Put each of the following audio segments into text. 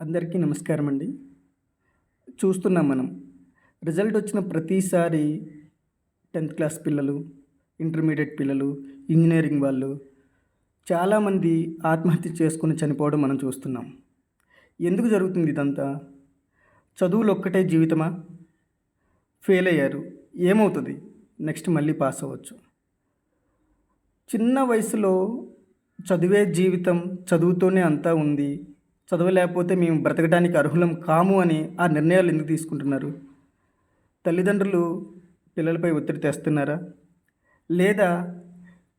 అందరికీ నమస్కారం అండి చూస్తున్నాం మనం. రిజల్ట్ వచ్చిన ప్రతిసారి టెన్త్ క్లాస్ పిల్లలు ఇంటర్మీడియట్ పిల్లలు ఇంజనీరింగ్ వాళ్ళు చాలామంది ఆత్మహత్య చేసుకుని చనిపోవడం మనం చూస్తున్నాం. ఎందుకు జరుగుతుంది ఇదంతా? చదువులు ఒక్కటే జీవితమా? ఫెయిల్ అయ్యారు. ఏమవుతుంది? నెక్స్ట్ మళ్ళీ పాస్ అవ్వచ్చు. చిన్న వయసులో చదివే జీవితం చదువుతోనే అంతా ఉంది. చదవలేకపోతే మేము బ్రతకడానికి అర్హులం కాము అని ఆ నిర్ణయాలు ఎందుకు తీసుకుంటున్నారు? తల్లిదండ్రులు పిల్లలపై ఒత్తిడి తెస్తున్నారా? లేదా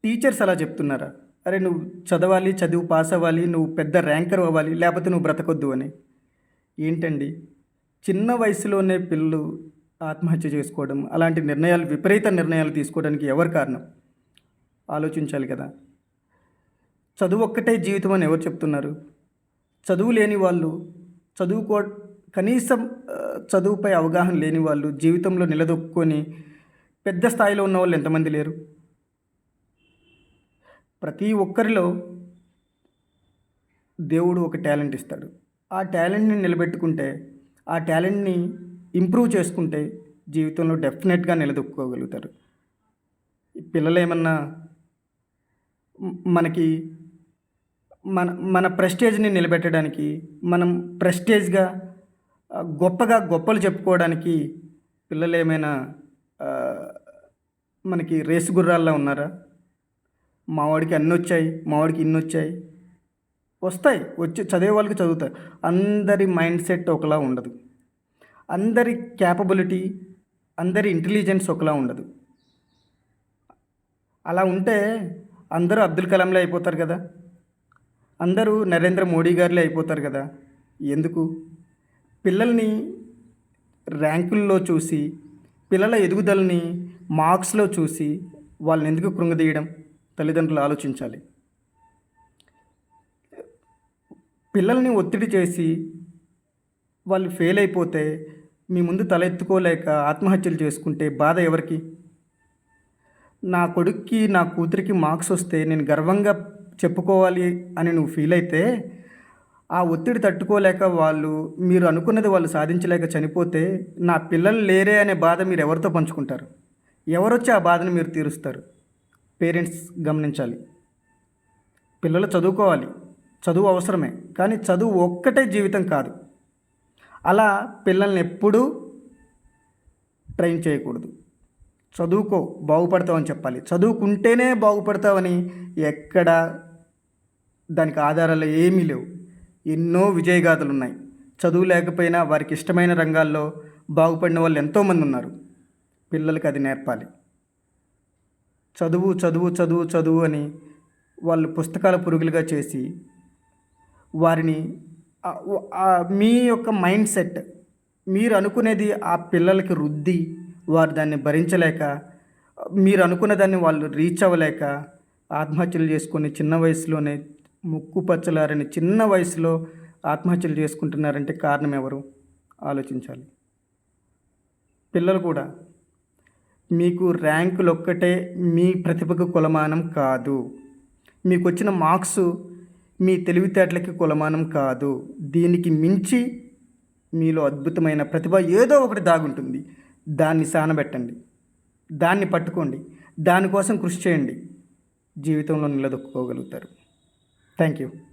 టీచర్స్ అలా చెప్తున్నారా? అరే నువ్వు చదవాలి చదువు పాస్ అవ్వాలి నువ్వు పెద్ద ర్యాంకర్ అవ్వాలి లేకపోతే నువ్వు బ్రతకొద్దు అని. ఏంటండి? చిన్న వయసులోనే పిల్లలు ఆత్మహత్య చేసుకోవడం అలాంటి నిర్ణయాలు విపరీత నిర్ణయాలు తీసుకోవడానికి ఎవరు కారణం? ఆలోచించాలి కదా. చదువు ఒక్కటే జీవితం అని ఎవరు చెప్తున్నారు? చదువు లేని వాళ్ళు చదువుకో కనీసం చదువుపై అవగాహన లేని వాళ్ళు జీవితంలో నిలదొక్కుని పెద్ద స్థాయిలో ఉన్న వాళ్ళు ఎంతమంది లేరు? ప్రతి ఒక్కరిలో దేవుడు ఒక టాలెంట్ ఇస్తాడు. ఆ టాలెంట్ని నిలబెట్టుకుంటే ఆ టాలెంట్ని ఇంప్రూవ్ చేసుకుంటే జీవితంలో డెఫినెట్గా నిలదొక్కుకోగలుగుతారు. పిల్లలు ఏమన్నా మనకి మన మన ప్రెస్టేజ్ని నిలబెట్టడానికి మనం ప్రెస్టేజ్గా గొప్పగా గొప్పలు చెప్పుకోవడానికి పిల్లలు ఏమైనా మనకి రేసు గుర్రాల్లో ఉన్నారా? మావాడికి అన్ని వచ్చాయి మావాడికి ఇన్ని వచ్చాయి. వస్తాయి వచ్చి చదివే వాళ్ళకి చదువుతాయి అందరి మైండ్ సెట్ ఒకలా ఉండదు. అందరి క్యాపబిలిటీ అందరి ఇంటెలిజెన్స్ ఒకలా ఉండదు. అలా ఉంటే అందరూ అబ్దుల్ కలాంలే అయిపోతారు కదా? అందరూ నరేంద్ర మోడీ గారులే అయిపోతారు కదా. ఎందుకు? పిల్లల్ని ర్యాంకుల్లో చూసి పిల్లల ఎదుగుదలని మార్క్స్లో చూసి వాళ్ళని ఎందుకు కృంగదీయడం? తల్లిదండ్రులు ఆలోచించాలి. పిల్లల్ని ఒత్తిడి చేసి వాళ్ళు ఫెయిల్ అయిపోతే మీ ముందు తలెత్తుకోలేక ఆత్మహత్యలు చేసుకుంటే బాధ ఎవరికి? నా కొడుక్కి నా కూతురికి మార్క్స్ వస్తే నేను గర్వంగా చెప్పుకోవాలి అని నువ్వు ఫీల్ అయితే ఆ ఒత్తిడి తట్టుకోలేక వాళ్ళు మీరు అనుకున్నది వాళ్ళు సాధించలేక చనిపోతే నా పిల్లలు లేరే అనే బాధ మీరు ఎవరితో పంచుకుంటారు? ఎవరొచ్చి ఆ బాధను మీరు తీరుస్తారు? పేరెంట్స్ గమనించాలి. పిల్లలు చదువుకోవాలి. చదువు అవసరమే కానీ చదువు ఒక్కటే జీవితం కాదు. అలా పిల్లల్ని ఎప్పుడూ ట్రైన్ చేయకూడదు. చదువుకో బాగుపడతావని చెప్పాలి. చదువుకుంటేనే బాగుపడతావని ఎక్కడ దానికి ఆధారాలు ఏమీ లేవు. ఎన్నో విజయగాథలు ఉన్నాయి చదువు లేకపోయినా వారికి ఇష్టమైన రంగాల్లో బాగుపడిన వాళ్ళు ఎంతోమంది ఉన్నారు. పిల్లలకి అది నేర్పాలి. చదువు చదువు చదువు చదువు అని వాళ్ళు పుస్తకాల పురుగులుగా చేసి వారిని మీ యొక్క మైండ్ సెట్ మీరు అనుకునేది ఆ పిల్లలకి రుద్ది వారు దాన్ని భరించలేక మీరు అనుకున్న దాన్ని వాళ్ళు రీచ్ అవ్వలేక ఆత్మహత్యలు చేసుకొని చిన్న వయసులోనే ముక్కు పచ్చలారని చిన్న వయసులో ఆత్మహత్యలు చేసుకుంటున్నారంటే కారణం ఎవరు? ఆలోచించాలి. పిల్లలు కూడా మీకు ర్యాంకులు ఒక్కటే మీ ప్రతిభకు కులమానం కాదు. మీకు వచ్చిన మార్క్స్ మీ తెలివితేటలకి కొలమానం కాదు. దీనికి మించి మీలో అద్భుతమైన ప్రతిభ ఏదో ఒకటి దాగుంటుంది. దాన్ని సానబెట్టండి. దాన్ని పట్టుకోండి. దానికోసం కృషి చేయండి. జీవితంలో నిలదొక్కుకోగలుగుతారు. Thank you.